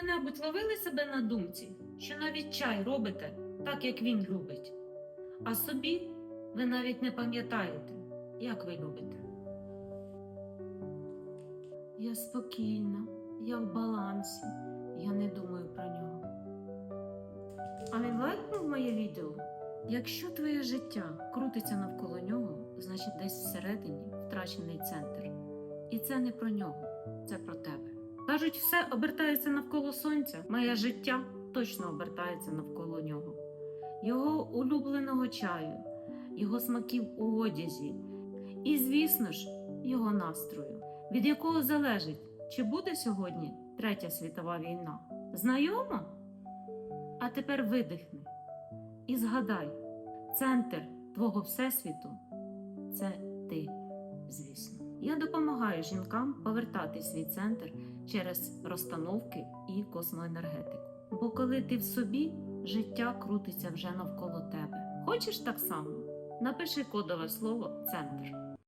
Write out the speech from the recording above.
коли-небудь ловили себе на думці, що навіть чай робите так, як він любить, а собі ви навіть не пам'ятаєте, як ви любите. Я спокійна, я в балансі, я не думаю про нього. А він лайкнув моє відео. Якщо твоє життя крутиться навколо нього, значить десь всередині втрачений центр. І це не про нього, це про тебе. Кажуть, все обертається навколо сонця. Моє життя точно обертається навколо нього, його улюбленого чаю, його смаків у одязі, і, звісно ж, його настрою, від якого залежить, чи буде сьогодні Третя світова війна. Знайомо? А тепер видихни і згадай, центр твого всесвіту це ти, допомагаю жінкам повертати свій центр через розстановки і космоенергетику. Бо коли ти в собі, життя крутиться вже навколо тебе. Хочеш так само? Напиши кодове слово Центр.